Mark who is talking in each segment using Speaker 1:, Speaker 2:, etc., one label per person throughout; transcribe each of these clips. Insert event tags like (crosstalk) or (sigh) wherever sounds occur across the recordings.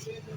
Speaker 1: Chicken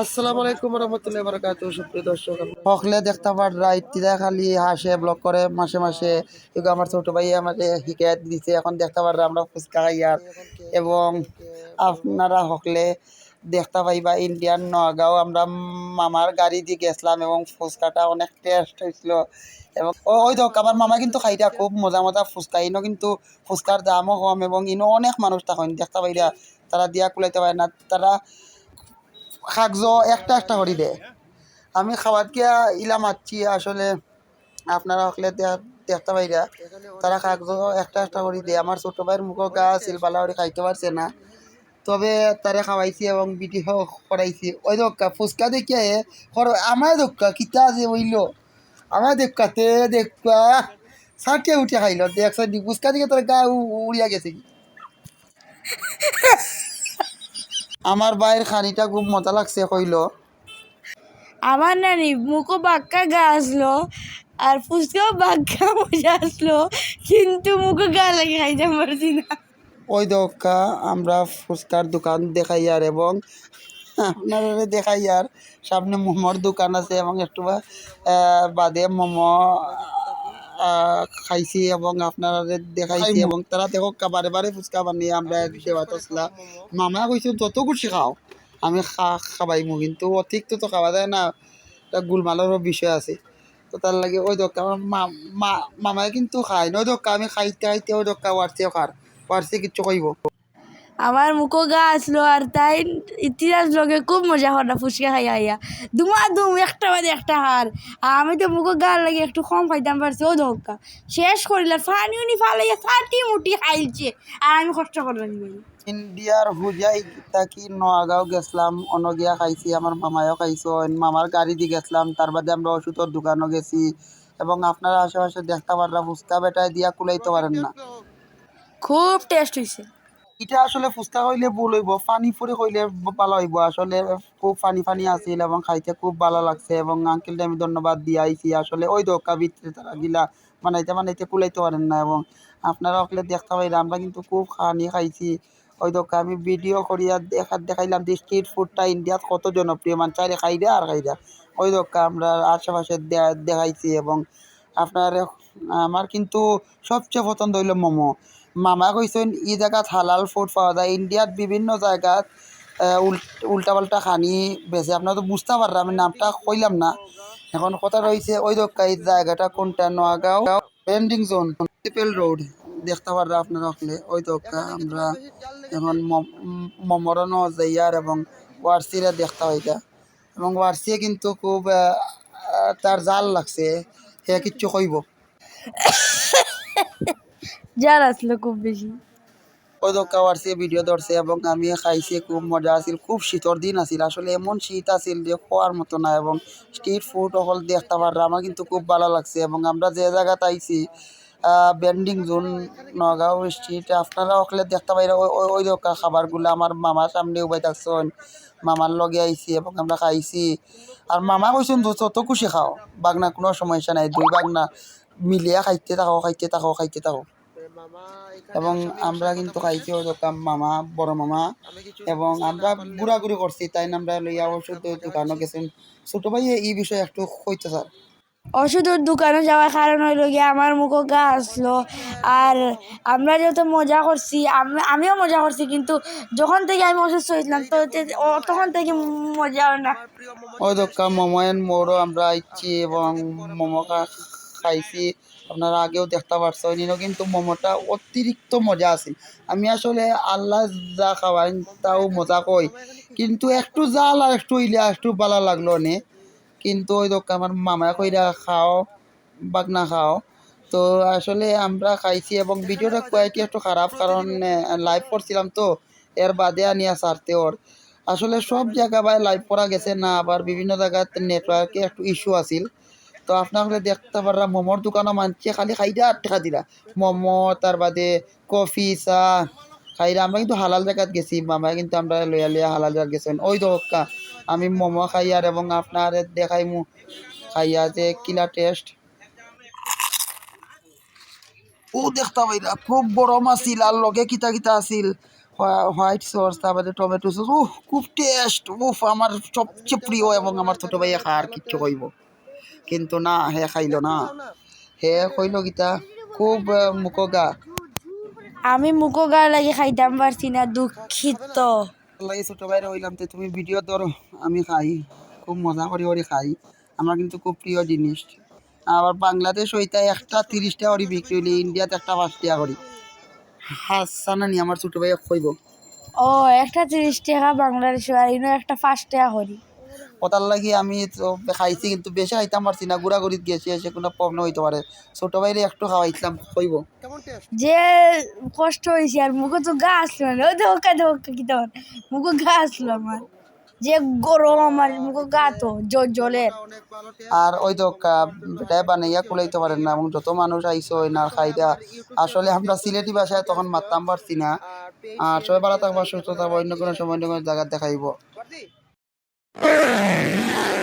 Speaker 1: আসসালামু আলাইকুম রহমতুল্লাহ বারাকাত সুপ্রিয় দর্শক হকলে দেখতে পার রাইতিরা খালি হাসে ব্লগ করে মাসে মাসে। এগুলো আমার ছোট ভাই আমাকে হিকায়াত দিছে, এখন দেখতে পার আমরা ফুচকা খাইয়ার এবং আপনারা হকলে দেখতে পাইবা ইন্ডিয়ান নগাঁও, আমরা মামার গাড়ি দিয়ে গেছিলাম এবং ফুচকাটা অনেক টেস্ট হয়েছিল। এবং ওই দেখ, আমার মামা কিন্তু খাইটা খুব মজা মজা ফুচকা, ইনো কিন্তু ফুচকার দামও কম এবং ইনো অনেক মানুষ তখন দেখতে পাইরা, তারা দিয়া কুলাইতে পারে না, তারা কাগজ একটা একটা করে দেয় আমি খাবার গিয়া ইলা মারছি, আসলে আপনারা হকলে দেখতে পাইরা। তারা কাগজ একটা একটা করে দেয় আমার ছোট ভাইয়ের মুখও গা বালা করে খাইতে পারছে না। তবে তারে খাওয়াইছি এবং ভিডিও করাইছি ওই দক্কা ফুচকা দেখিয়ে আমার দক্কা কিতা আছে বইল আমার দেখাতে দেখবা সাঁটিয়ে উঠে খাইল। দেখছ ফুচকা দিকে তোর গা উড়িয়া গেছে। কি (laughs) আমার বাইর খানিটা খুব মজা লাগছে কইল।
Speaker 2: আমার নানি মুখো বাক্কা গা আসলো আর ফুচকাও বাক্কা মজা আসলো কিন্তু মুখো গা লাগে খাইতে পারছি না।
Speaker 1: ওই দোকা আমরা ফুচকার দোকান দেখাই আর এবং আপনারা দেখাই আর। সামনে মোমোর দোকান আছে এবং একটু বাদে মোমো খাইছি এবং আপনারা দেখাইছি এবং তারা দেখো বারে বারে ফুচকা বানিয়ে আমরা দেওয়া তসলা মামা। কইছে যত খুশি খাও আমি খা খাবাইমু। কিন্তু অতিরিক্ত তো খাওয়া যায় না গুলমালেরও বিষয় আছে। তো তার লাগে ওই দোকা আমার মা- মামায় কিন্তু খায়। নয় দোকা আমি খাইতে খাইতে ওই দোকা ওয়ার্সে খার ওয়ার্সে কিচ্ছু কইব
Speaker 2: আমার মুখো গা আসলো আর তাই ইতিহাস লোকে খুব মজা হলো ফুচকা খাই আইয়া দুমা দুম একটা বাদে একটা হার আর আমি তো মুখো গা লাগে একটু কম খাইতাম পারছি ও ধক্কা। শেষ করিল ফানি উনি ফালাইয়া ফাটি মুটি খাইছে আর আমি কষ্ট করলাম
Speaker 1: ইন্ডিয়ার হুজাই থাকি নোয়াগাঁও গেছিলাম অনগিয়া খাইছি আমার মামায়ও খাইছো মামার গাড়ি দিয়ে গেছিলাম তার বাদে আমরা ওষুধের দোকানও গেছি। এবং আপনারা আশেপাশে দেখতে পাররা ফুচকা বেটায় দিয়া কুলাইতে পারেন না।
Speaker 2: খুব টেস্ট হয়েছে
Speaker 1: এটা আসলে ফুচকা হইলে ভুল হইব, পানি ফুরে হইলে ভালো হইব। আসলে খুব পানি ফানি আছিল এবং খাইতে খুব ভালো লাগছে এবং আঙ্কেলটা আমি ধন্যবাদ দিয়ে আইছি। আসলে ওই দোকা ভিতরে তারা গিলা বানাইতে বানাইতে কুলাইতে পারেন না এবং আপনারা হকলে দেখতে পাইরা আমরা কিন্তু খুব খানি খাইছি। ওই দোকা আমি ভিডিও করিয়া দেখা দেখাইলাম যে স্ট্রিট ফুডটা ইন্ডিয়াত কত জনপ্রিয়। মানে চাইলে খাইরা আর খাইরা। ওই দোকা আমরা আশেপাশে দেখাইছি এবং আপনার, আমার কিন্তু সবচেয়ে পছন্দ হইল মোমো। মামা কইছেন, ই জায়গাত হালাল ফুড পাওয়া যায়। ইন্ডিয়াত বিভিন্ন জায়গাত উল্টা পাল্টা খানি বেছে আপনার তো বুঝতে পাররা আমি নামটা কইলাম না। এখন কথা রয়েছে ওই এই জায়গাটা কোনটা? Noagaon pending zone people road. দেখতে পাররা আপনারা হলে ওই দোকা আমরা এখন মমরণ যাইয়ার এবং ওয়ারসিরা দেখতে হইতা এবং ওয়ারসিয়ে কিন্তু খুব তার জাল লাগছে, সে কিচ্ছু কইব।
Speaker 2: যার আসলো খুব বেশি
Speaker 1: দোকা আসছে ভিডিও ধরছে এবং আমি খাইছি, খুব মজা আছিল, খুব শীতর দিন আছিল। আসলে এমন শীত আছিল যে খোয়ার মতো না এবং স্ট্রিট ফুড অকল দেখতে পাররা আমার কিন্তু খুব ভালো লাগছে এবং আমরা যে জায়গাতে আইছি বেন্ডিং জোন, নগাঁও স্ট্রিট আপনারা অকলে দেখতে পাই ওই- ওই- ওই দোকা খাবারগুলো আমার মামার সামনে উবাই থাকছেন। মামার লগে আইছি এবং আমরা খাইছি। আর মামা কইছেন যত খুশি খাও, বাগনা কোনো সমস্যা নাই, দুই বাগনা মিলিয়া খাইতে থাকো খাইতে থাকো খাইতে থাকো। এবং আমরা কিন্তু খাইছি ওই দোকান মামা বড় মামা। এবং আমরা ঘুরাঘুরি করছি তাই না? আমরা লইয়া ওষুধ দোকানও গেছেন। ছোট ভাই এই বিষয়ে একটু কইতে স্যার
Speaker 2: ওষুধের দোকানে যাওয়ার কারণ হইল গিয়ে আমার মুখো গা আসলো। আর আমরা যেহেতু মজা করছি আমি- আমিও মজা করছি কিন্তু যখন থেকে আমি অসুস্থ হয়েছিলাম তো তখন থেকে মজা হয় না
Speaker 1: ওই দোকান মোমোয়েন মোড়ও আমরা আইছি এবং মোমো খা- খাইছি আপনারা আগেও দেখতে পারছেন ইনো কিন্তু মোমোটা অতিরিক্ত মজা আছে আমি আসলে আল্লাহ যা খাওয়াই তাও মজা কই, কিন্তু একটু জাল আর একটু ইলে, একটু ভালো লাগল নে। কিন্তু ওই দোকান আমার মামা কইরা খাও বাগনা খাও। তো আসলে আমরা খাইছি এবং ভিডিওটা কোয়ালিটি একটু খারাপ, কারণ লাইভ করছিলাম তো, এর বাদে আনিয়া সারতে ওর। আসলে সব জায়গা ভাই লাইভ করা গেছে না, আবার বিভিন্ন জায়গাতে নেটওয়ার্কে একটু ইস্যু আছিল। তো আপনারা দেখতে পাররা মোমোর দোকানও মানছে খালি খাইরা আট টাকা দিলা। মোমো, তার বাদে কফি, চা খাইরা আমরা কিন্তু হালাল জায়গাত গেছি, মামা কিন্তু আমরা লইয়া লইয়া হালাল জায়গাত গেছেন। ওই দোকা আমি মোমো খাই আর এবং আপনার দেখাই মু খাইয়া যে কিলা টেস্ট ও দেখতে পাইরা, খুব গরম আছিল আর লগে কিতা কিতা আছিল। হোয়াইট সস তারপরে টমেটো সস, উহ, খুব টেস্ট উফ, আমার সবচেয়ে প্রিয় এবং আমার ছোট ভাইয়া খার কিচ্ছু কইব। কিন্তু না হে খাইল না। হে কইল গীতা খুব মুখগা।
Speaker 2: আমি মুখো গা লাগে খাইতাম পারছি না দুঃখিত।
Speaker 1: লাগে ছোট ভাইরা হইলাম তো তুমি ভিডিও ধরো আমি খাই। খুব মজা করি করি খাই। আমার কিন্তু খুব প্রিয় জিনিস। আবার বাংলাদেশ হইতে একটা তিরিশটা করে বিক্রি হইলে ইন্ডিয়াতে একটা পাঁচ টাকা করি। হাসানা নি আমার ছোট ভাইয়া কইব।
Speaker 2: ও একটা তিরিশ টাকা বাংলাদেশ আর ইনো একটা পাঁচ টাকা করি।
Speaker 1: ওটার লাগি আমি তো খাইছি কিন্তু বেশি খাইতাম পারছি না গুড়াগুড়িত গেছি এসে কোনো প্রবলেম হইতে পারে। ছোট ভাইরে একটু খাওয়াইছিলাম কইব।
Speaker 2: যে কষ্ট হয়েছে আর মুখে তো গা আসলো না ওই ধোকা ধোকা কি তখন? মুখে গা আসলো আমার। যে গরম আমার মুখে গা তো জ- জলের
Speaker 1: আর ওই তো বেটায় বানাইয়া কুলাইতে পারেন না এবং যত মানুষ আইসো না খাইতা আসলে আমরা সিলেটি ভাষায় তখন মারতাম পারছি না। আর সবাই ভালো থাকব সুস্থ থাকব অন্য কোনো সময় অন্য কোনো জায়গায় দেখাইব। Brrrr! (laughs)